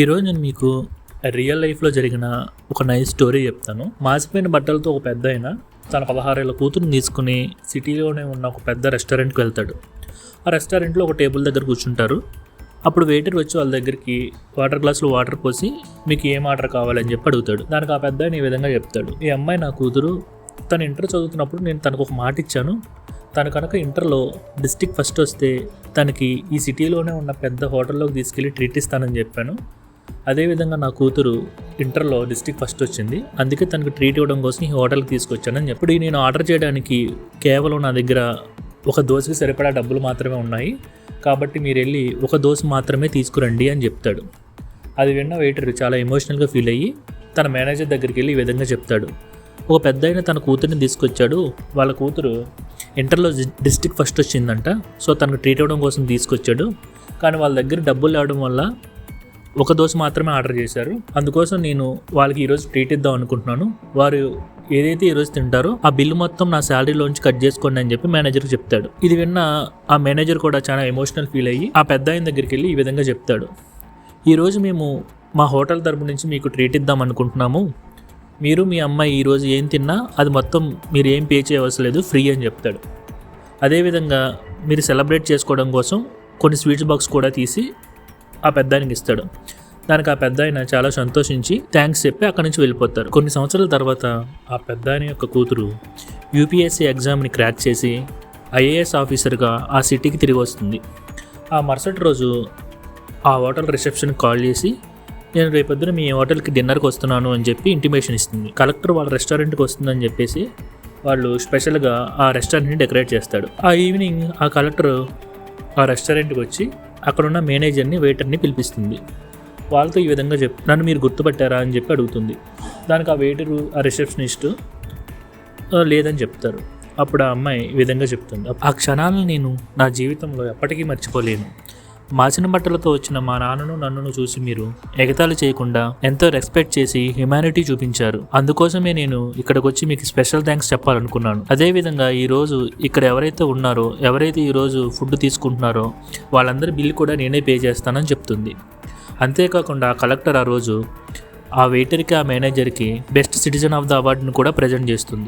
ఈరోజు నేను మీకు రియల్ లైఫ్లో జరిగిన ఒక నైస్ స్టోరీ చెప్తాను. మాసిపోయిన బట్టలతో ఒక పెద్ద ఆయన తన పదహారేళ్ళ కూతురుని తీసుకుని సిటీలోనే ఉన్న ఒక పెద్ద రెస్టారెంట్కి వెళ్తాడు. ఆ రెస్టారెంట్లో ఒక టేబుల్ దగ్గర కూర్చుంటారు. అప్పుడు వెయిటర్ వచ్చి వాళ్ళ దగ్గరికి వాటర్ గ్లాసులో వాటర్ పోసి మీకు ఏం ఆర్డర్ కావాలని చెప్పి అడుగుతాడు. దానికి ఆ పెద్ద ఈ విధంగా చెప్తాడు. ఈ అమ్మాయి నా కూతురు తను ఇంటర్ చదువుతున్నప్పుడు నేను తనకు ఒక మాట ఇచ్చాను. తను కనుక ఇంటర్లో డిస్టిక్ ఫస్ట్ వస్తే తనకి ఈ సిటీలోనే ఉన్న పెద్ద హోటల్లోకి తీసుకెళ్ళి ట్రీట్ ఇస్తానని చెప్పాను. అదేవిధంగా నా కూతురు ఇంటర్లో డిస్టిక్ ఫస్ట్ వచ్చింది. అందుకే తనకు ట్రీట్ ఇవ్వడం కోసం ఈ హోటల్కి తీసుకొచ్చానని చెప్పి. నేను ఆర్డర్ చేయడానికి కేవలం నా దగ్గర ఒక దోశకి సరిపడా డబ్బులు మాత్రమే ఉన్నాయి. కాబట్టి మీరు వెళ్ళి ఒక దోశ మాత్రమే తీసుకురండి అని చెప్తాడు. అది విన్న వెయిటర్ చాలా ఎమోషనల్గా ఫీల్ అయ్యి తన మేనేజర్ దగ్గరికి వెళ్ళి ఈ విధంగా చెప్తాడు. ఒక పెద్ద ఆయన తన కూతురిని తీసుకొచ్చాడు. వాళ్ళ కూతురు ఇంటర్లో డిస్టిక్ ఫస్ట్ వచ్చిందంట. సో తనకు ట్రీట్ అవ్వడం కోసం తీసుకొచ్చాడు. కానీ వాళ్ళ దగ్గర డబ్బులు లేవడం వల్ల ఒక దోశ మాత్రమే ఆర్డర్ చేశారు. అందుకోసం నేను వాళ్ళకి ఈరోజు ట్రీట్ ఇద్దాం అనుకుంటున్నాను. వారు ఏదైతే ఈరోజు తింటారో ఆ బిల్లు మొత్తం నా శాలరీలోంచి కట్ చేసుకోండి అని చెప్పి మేనేజర్కి చెప్తాడు. ఇది విన్న ఆ మేనేజర్ కూడా చాలా ఎమోషనల్ ఫీల్ అయ్యి ఆ పెద్ద ఆయన దగ్గరికి వెళ్ళి ఈ విధంగా చెప్తాడు. ఈరోజు మేము మా హోటల్ తరపు నుంచి మీకు ట్రీట్ ఇద్దాం అనుకుంటున్నాము. మీరు మీ అమ్మాయి ఈరోజు ఏం తిన్నా అది మొత్తం మీరు ఏం పే చేయవలసిన లేదు ఫ్రీ అని చెప్తాడు. అదేవిధంగా మీరు సెలబ్రేట్ చేసుకోవడం కోసం కొన్ని స్వీట్స్ బాక్స్ కూడా తీసి ఆ పెద్ద ఆయనకి ఇస్తాడు. దానికి ఆ పెద్ద ఆయన చాలా సంతోషించి థ్యాంక్స్ చెప్పి అక్కడి నుంచి వెళ్ళిపోతారు. కొన్ని సంవత్సరాల తర్వాత ఆ పెద్ద ఆయన యొక్క కూతురు యూపీఎస్సీ ఎగ్జామ్ని క్రాక్ చేసి ఐఏఎస్ ఆఫీసర్గా ఆ సిటీకి తిరిగి వస్తుంది. ఆ మరుసటి రోజు ఆ హోటల్ రిసెప్షన్కి కాల్ చేసి నేను రేపొద్దున మీ హోటల్కి డిన్నర్కి వస్తున్నాను అని చెప్పి ఇంటిమేషన్ ఇస్తుంది. కలెక్టర్ వాళ్ళ రెస్టారెంట్కి వస్తుందని చెప్పేసి వాళ్ళు స్పెషల్గా ఆ రెస్టారెంట్ని డెకరేట్ చేస్తాడు. ఆ ఈవినింగ్ ఆ కలెక్టర్ ఆ రెస్టారెంట్కి వచ్చి అక్కడున్న మేనేజర్ని వెయిటర్ని పిలిపిస్తుంది. వాళ్ళతో ఈ విధంగా చెప్ నన్ను మీరు గుర్తుపట్టారా అని చెప్పి అడుగుతుంది. దానికి ఆ వెయిటరు ఆ రిసెప్షనిస్టు లేదని చెప్తారు. అప్పుడు ఆ అమ్మాయి ఈ విధంగా చెప్తుంది. ఆ క్షణాలను నేను నా జీవితంలో ఎప్పటికీ మర్చిపోలేను. మాసిన బట్టలతో వచ్చిన మా నాన్నను నన్నును చూసి మీరు ఎగతాళి చేయకుండా ఎంతో రెస్పెక్ట్ చేసి హ్యుమానిటీ చూపించారు. అందుకోసమే నేను ఇక్కడికి వచ్చి మీకు స్పెషల్ థ్యాంక్స్ చెప్పాలనుకున్నాను. అదేవిధంగా ఈరోజు ఇక్కడ ఎవరైతే ఉన్నారో ఎవరైతే ఈ రోజు ఫుడ్ తీసుకుంటున్నారో వాళ్ళందరి బిల్లు కూడా నేనే పే చేస్తానని చెప్తుంది. అంతేకాకుండా ఆ కలెక్టర్ ఆ రోజు ఆ వెయిటర్కి ఆ మేనేజర్కి బెస్ట్ సిటిజన్ ఆఫ్ ద అవార్డును కూడా ప్రజెంట్ చేస్తుంది.